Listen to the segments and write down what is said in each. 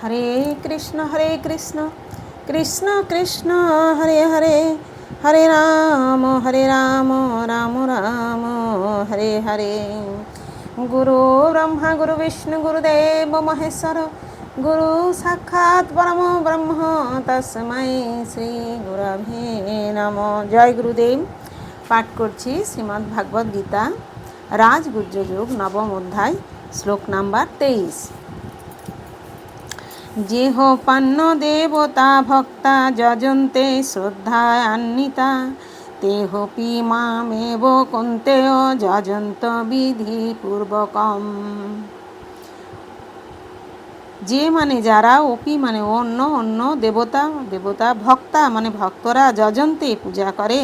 হরে কৃষ্ণ হরে কৃষ্ণ কৃষ্ণ কৃষ্ণ, হরে হরে হরে রাম হরে রাম রাম রাম, হরে হরে। গুরু ব্রহ্মা, গুরু বিষ্ণু, গুরুদেব, মহেশ্বর, গুরু সাক্ষাৎ পরম ব্রহ্ম, তস্মৈ শ্রী গুরভে নম। জয় গুরুদেব। পাঠ করছি শ্রীমদ্ ভাগবত গীতা রাজগুজ্জ যুগ, নবম অধ্যায়, শ্লোক নাম্বার তেইশ। যেহ পান্ন দেবতা ভক্তা যজন্তে শ্রদ্ধায়ান্বিতা তেহপি মামেব কন্তেয় যজন্ত বিধি পূর্বকম। যে মানে যারা ওপি মানে অন্য অন্য দেবতা দেবতা ভক্তা মানে ভক্তরা যজন্তে পূজা করে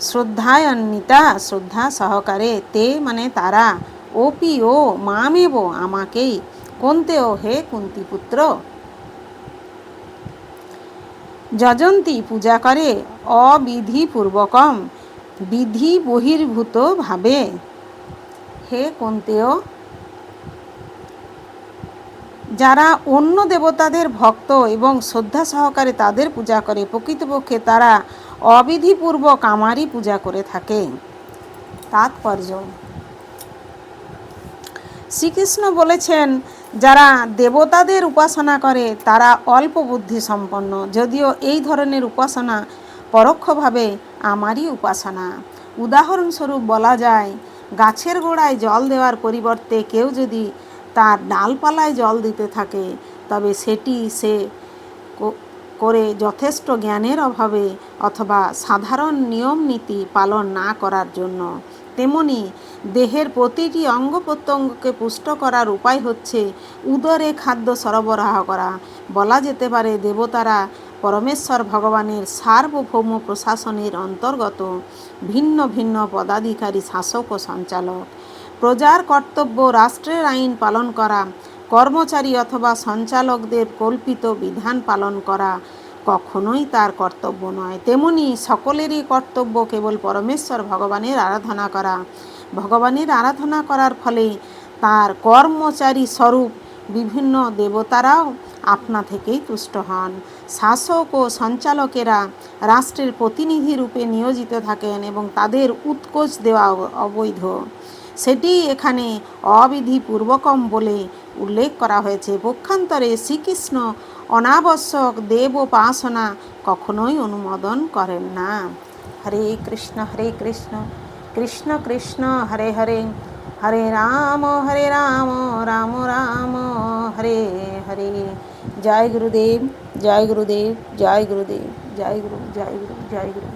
শ্রদ্ধায়ন্বিতা শ্রদ্ধা সহকারে, তে মানে তারা ওপি ও মামেব আমাকেই কোনতেও হে কুন্তিপুত্র? যজন্তী পূজা করে অবিধিপূর্বকম, বিধি বহির্ভূত ভাবে। হে কোনতেও, যারা অন্য দেবতাদের ভক্ত এবং শ্রদ্ধা সহকারে তাদের পূজা করে, প্রকৃতপক্ষে তারা অবিধিপূর্বক আমারই পূজা করে থাকে। তাৎপর্য। শ্রীকৃষ্ণ বলেছেন যারা দেবতাদের উপাসনা করে, তারা অল্প বুদ্ধি সম্পন্ন। যদিও এই ধরনের উপাসনা পরোক্ষভাবে আমারই উপাসনা। উদাহরণস্বরূপ বলা যায়, গাছের গোড়ায় জল দেওয়ার পরিবর্তে কেউ যদি তার ডালপালায় জল দিতে থাকে, তবে সেটি সে করে যথেষ্ট জ্ঞানের অভাবে অথবা সাধারণ নিয়ম নীতি পালন না করার জন্য। তেমনি দেহের প্রতিটি অঙ্গ প্রত্যঙ্গকে পুষ্ট করার উপায় হচ্ছে উদরে খাদ্য সরবরাহ করা। বলা যেতে পারে দেবতারা পরমেশ্বর ভগবানের সার্বভৌম প্রশাসনের অন্তর্গত ভিন্ন ভিন্ন পদাধিকারী শাসক ও সঞ্চালক। প্রজার কর্তব্য রাষ্ট্রের আইন পালন করা, কর্মচারী অথবা সঞ্চালকদের কল্পিত বিধান পালন করা কখনোই তার কর্তব্য নয়। তেমনি সকলেরই কর্তব্য কেবল পরমেশ্বর ভগবানের আরাধনা করা। ভগবানের আরাধনা করার ফলে তার কর্মচারী স্বরূপ বিভিন্ন দেবতারাও আপনা থেকেই তুষ্ট হন। শাসক ও সঞ্চালকেরা রাষ্ট্রের প্রতিনিধি রূপে নিয়োজিত থাকেন এবং তাদের উৎকোচ দেওয়া অবৈধ। সেটি এখানে অবিধিপূর্বকম বলে উল্লেখ করা হয়েছে, পক্ষান্তরে শ্রীকৃষ্ণ অনাবশ্যক দেব উপাসনা কখনোই অনুমোদন করেন না। হরে কৃষ্ণ হরে কৃষ্ণ কৃষ্ণ কৃষ্ণ, হরে হরে হরে রাম হরে রাম রাম রাম, হরে হরে। জয় গুরুদেব জয় গুরুদেব জয় গুরুদেব, জয় গুরু জয় গুরু জয় গুরু।